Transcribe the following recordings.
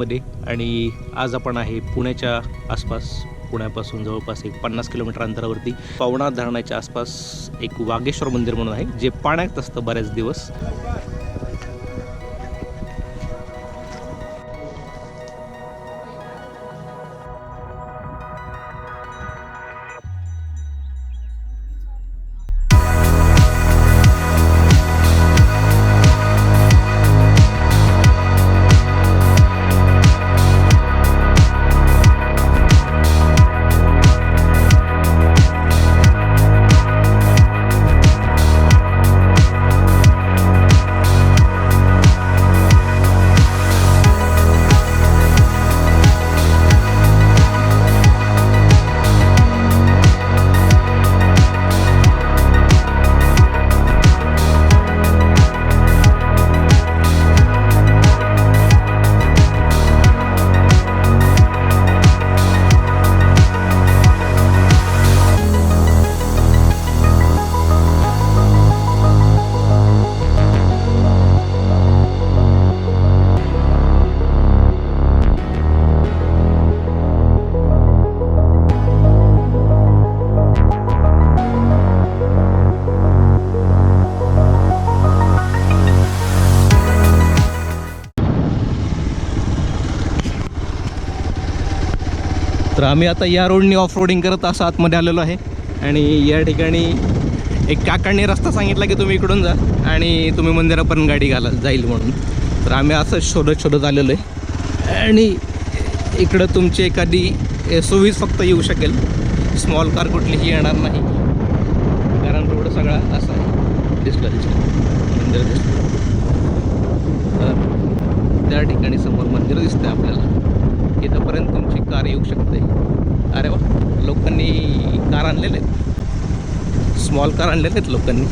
मध्ये. आणि आज आपण आहे पुण्याच्या आसपास पुण्यापासून जवळपास एक पन्नास किलोमीटर अंतरावरती. पवना धरणाच्या आसपास एक वागेश्वर मंदिर म्हणून आहे जे पाण्यात असतं बऱ्याच दिवस. तर आम्ही आता या रोडनी ऑफ रोडिंग करत असं आतमध्ये आलेलो आहे. आणि या ठिकाणी एक काकांनी रस्ता सांगितला की तुम्ही इकडून जा आणि तुम्ही मंदिरापर्यंत गाडी घाला जाईल म्हणून. तर आम्ही असं शोधत शोधत आलेलो आहे. आणि इकडं तुमची एखादी एस फक्त येऊ शकेल. स्मॉल कार कुठलीही येणार नाही. कारण रोड सगळा असा आहे. दिसला दिसलं मंदिर दिसलं तर त्या ठिकाणी समोर मंदिर दिसतं आपल्याला. इथंपर्यंत तुमची कार येऊ शकते. अरे वा लोकांनी कार आणलेले आहेत. स्मॉल कार आणलेले आहेत लोकांनी.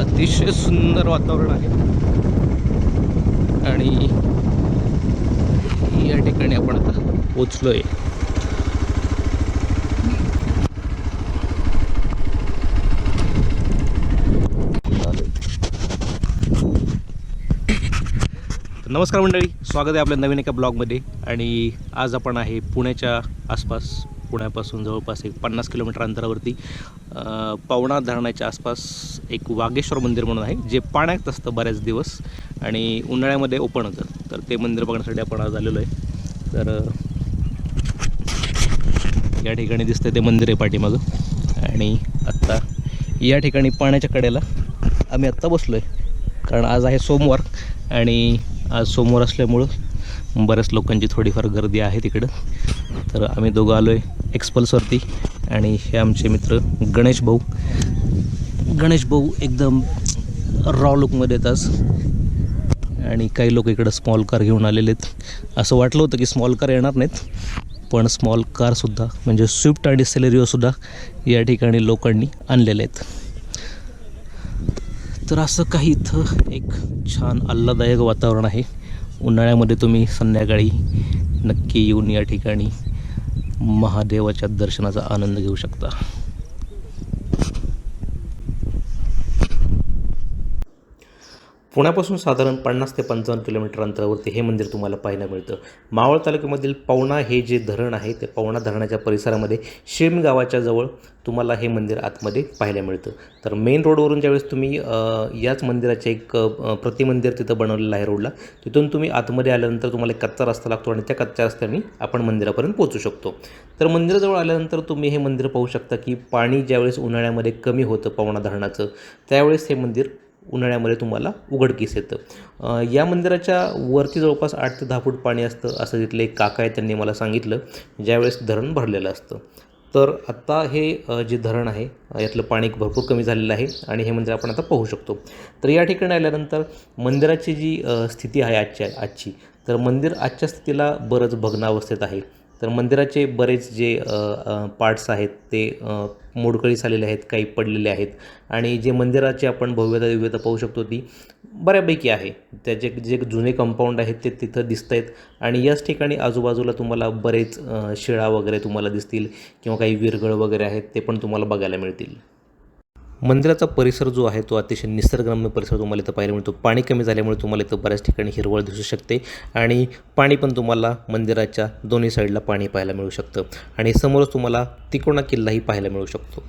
अतिशय सुंदर वातावरण आहे. आणि या ठिकाणी आपण आता पोचलोय. नमस्कार मंडळी स्वागत आहे आपल्या नवीन एका ब्लॉगमध्ये आणि आज आपण आहे पुण्याच्या आसपास. पुण्यापासून जवळपास एक पन्नास किलोमीटर अंतरावरती अ, पवना धरणाच्या आसपास एक वागेश्वर मंदिर म्हणून आहे जे पाण्यात असतं बऱ्याच दिवस आणि उन्हाळ्यामध्ये ओपन होतं. तर ते मंदिर बघण्यासाठी आपण आज आलेलो आहे. तर या ठिकाणी दिसतं ते मंदिर आहे पाठीमागं. आणि आत्ता या ठिकाणी पाण्याच्या कडेला आम्ही आत्ता बसलो आहे कारण आज आहे सोमवार आणि आज सोमवार असल्यामुळं बऱ्याच लोकांची थोडीफार गर्दी आहे तिकडं. तर आम्ही दोघं आलो आहे एक्सपल्सवरती आणि हे आमचे मित्र गणेश भाऊ. गणेश भाऊ एकदम रॉ लुकमध्ये येतात. आणि काही लोक इकडं स्मॉल कार घेऊन आलेले आहेत. असं वाटलं होतं की स्मॉल कार येणार नाहीत. पण स्मॉल कारसुद्धा म्हणजे स्विफ्ट आणि सेलेरिओसुद्धा या ठिकाणी लोकांनी आणलेले आहेत. तर असं काही इथं एक छान आल्हादायक वातावरण आहे. उन्हाळ्यामध्ये तुम्ही संध्याकाळी नक्की येऊन या ठिकाणी महादेवाच्या दर्शनाचा आनंद घेऊ शकता. पुण्यापासून साधारण पन्नास ते पंचावन्न किलोमीटर अंतरावरती हे मंदिर तुम्हाला पाहायला मिळतं. मावळ तालुक्यामधील पवना हे जे धरण आहे ते पवना धरणाच्या परिसरामध्ये शेम गावाच्या जवळ तुम्हाला हे मंदिर आतमध्ये पाहायला मिळतं. तर मेन रोडवरून ज्यावेळेस तुम्ही याच मंदिराचे एक प्रतिमंदिर तिथं बनवलेलं आहे रोडला तिथून तुम्ही आतमध्ये आल्यानंतर तुम्हाला एक कच्चा रस्ता लागतो आणि त्या कच्च्या रस्त्याने आपण मंदिरापर्यंत पोहोचू शकतो. तर मंदिराजवळ आल्यानंतर तुम्ही हे मंदिर पाहू शकता की पाणी ज्यावेळेस उन्हाळ्यामध्ये कमी होतं पवना धरणाचं त्यावेळेस हे मंदिर उन्हाळ्यामध्ये तुम्हाला उघडकीस येतं. या मंदिराच्या वरती जवळपास आठ ते दहा फूट पाणी असतं असं तिथले एक काका आहे त्यांनी मला सांगितलं ज्यावेळेस धरण भरलेलं असतं. तर आत्ता हे जे धरण आहे यातलं पाणी भरपूर कमी झालेलं आहे आणि हे मंदिर आपण आता पाहू शकतो. तर या ठिकाणी आल्यानंतर मंदिराची जी स्थिती आहे आजच्या आजची तर मंदिर आजच्या स्थितीला बरंच भग्नावस्थेत आहे. तर मंदिराचे बरेच जे पार्ट्स आहेत ते मोडकळीस आलेले आहेत काही पडलेले आहेत. आणि जे मंदिराची आपण भव्यता दिव्यता पाहू शकतो ती बऱ्यापैकी आहे. त्याचे जे जुने कंपाऊंड आहेत ते तिथं दिसत आहेत आणि याच ठिकाणी आजूबाजूला तुम्हाला बरेच शिळा वगैरे तुम्हाला दिसतील किंवा काही विरगळ वगैरे आहेत ते पण तुम्हाला बघायला मिळतील. मंदिराचा परिसर जो आहे तो अतिशय निसर्गरम्य परिसर तुम्हाला इथं पाहायला मिळतो. पाणी कमी झाल्यामुळे तुम्हाला इथं बऱ्याच ठिकाणी हिरवळ दिसू शकते आणि पाणी पण तुम्हाला मंदिराच्या दोन्ही साईडला पाणी पाहायला मिळू शकतं. आणि समोरच तुम्हाला तिकोणा किल्लाही पाहायला मिळू शकतो.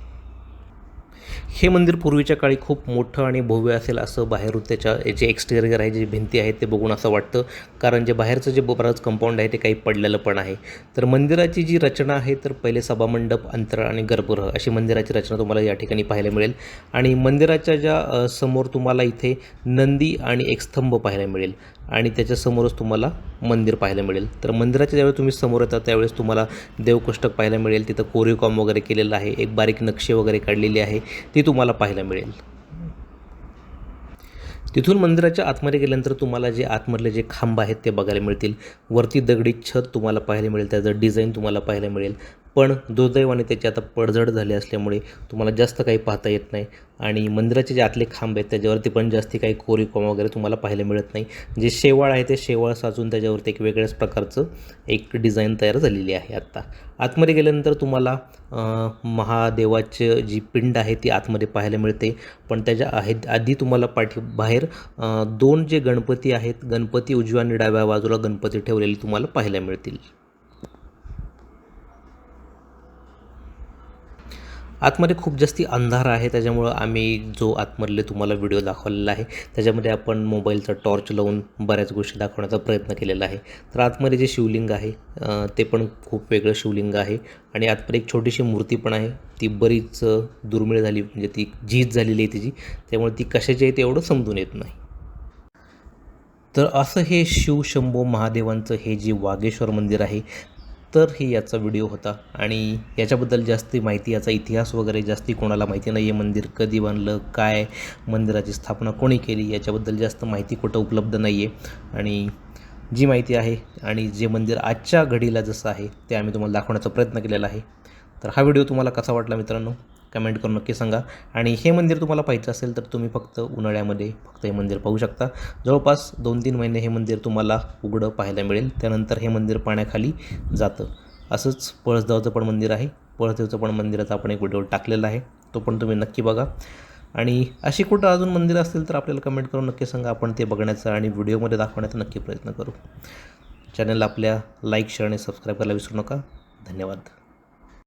हे मंदिर पूर्वीच्या काळी खूप मोठं आणि भव्य असेल असं बाहेरून त्याच्या जे एक्सटेरियर आहे जे भिंती आहेत ते बघून असं वाटतं. कारण जे बाहेरचं जे बरंच कंपाऊंड आहे ते काही पडलेलं पण आहे. तर मंदिराची जी रचना आहे तर पहिले सभामंडप अंतराळ आणि गर्भगृह अशी मंदिराची रचना तुम्हाला या ठिकाणी पाहायला मिळेल. आणि मंदिराच्या ज्या समोर तुम्हाला इथे नंदी आणि एक स्तंभ पाहायला मिळेल. आणि त्याच्यासमोरच तुम्हाला मंदिर पाहायला मिळेल. तर मंदिराच्या ज्यावेळेस तुम्ही समोर येतात त्यावेळेस तुम्हाला देवकोष्टक पाहायला मिळेल. तिथं कोरीव काम वगैरे केलेलं आहे. एक बारीक नक्षी वगैरे काढलेली आहे. ती तुम्हाला पाहायला मिळेल. तिथून मंदिराच्या आतमध्ये गेल्यानंतर तुम्हाला जे आतमधले जे खांब आहेत ते बघायला मिळतील. वरती दगडी छत तुम्हाला पाहायला मिळेल. त्याचं डिझाईन तुम्हाला पाहायला मिळेल. पण दुर्दैवाने त्याची आता पडझड झाली असल्यामुळे तुम्हाला जास्त काही पाहता येत नाही. आणि मंदिराचे जे आतले खांब आहेत त्याच्यावरती पण जास्ती काही कोरीकोम वगैरे तुम्हाला पाहायला मिळत नाही. जे शेवाळ आहे ते शेवाळ साचून त्याच्यावरती एक वेगळ्याच प्रकारचं एक डिझाईन तयार झालेली आहे आत्ता. आतमध्ये गेल्यानंतर तुम्हाला महादेवाचे महादेवाची जी पिंड आहे ती आतमध्ये पाहायला मिळते. पण त्याच्या आहे आधी तुम्हाला पाठी बाहेर दोन जे गणपती आहेत गणपती उजव्या आणि डाव्या बाजूला गणपती ठेवलेले तुम्हाला पाहायला मिळतील. आतमध्ये खूप जास्ती अंधार आहे त्याच्यामुळं आम्ही जो आतमधले तुम्हाला व्हिडिओ दाखवलेला आहे त्याच्यामध्ये आपण मोबाईलचा टॉर्च लावून बऱ्याच गोष्टी दाखवण्याचा प्रयत्न केलेला आहे. तर आतमध्ये जे शिवलिंग आहे ते पण खूप वेगळं शिवलिंग आहे आणि आतमध्ये एक छोटीशी मूर्ती पण आहे ती बरीच दुर्मिळ झाली म्हणजे ती झीज झालेली आहे तिची त्यामुळे ती कशाची आहे ते एवढं समजून येत नाही. तर असं हे शिवशंभो महादेवांचं हे जे वागेश्वर मंदिर आहे तर हे याचा व्हिडिओ होता. आणि याच्याबद्दल जास्ती माहिती याचा इतिहास वगैरे जास्ती कोणाला माहिती नाही आहे मंदिर कधी बांधलं काय मंदिराची स्थापना कोणी केली याच्याबद्दल जास्त माहिती कुठं उपलब्ध नाही आहे आणि जी माहिती आहे आणि जे मंदिर आजच्या घडीला जसं आहे ते आम्ही तुम्हाला दाखवण्याचा प्रयत्न केलेला आहे. तर हा व्हिडिओ तुम्हाला कसा वाटला मित्रांनो? कमेंट करून नक्की सांगा. आणि हे मंदिर तुम्हाला पाहायचं असेल तर तुम्ही फक्त उन्हाळ्यामध्ये फक्त हे मंदिर पाहू शकता. जवळपास दोन तीन महिने हे मंदिर तुम्हाला उघडं पाहायला मिळेल. त्यानंतर हे मंदिर पाण्याखाली जातं. असंच पळसदेवाचं पण मंदिर आहे. पळसदेवचं पण मंदिराचा आपण एक व्हिडिओ टाकलेला आहे. तो पण तुम्ही नक्की बघा. आणि अशी कुठं अजून मंदिर असतील तर आपल्याला कमेंट करून नक्की सांगा. आपण ते बघण्याचा आणि व्हिडिओमध्ये दाखवण्याचा नक्की प्रयत्न करू. चॅनल आपल्या लाईक शेअर आणि सबस्क्राईब करायला विसरू नका. धन्यवाद.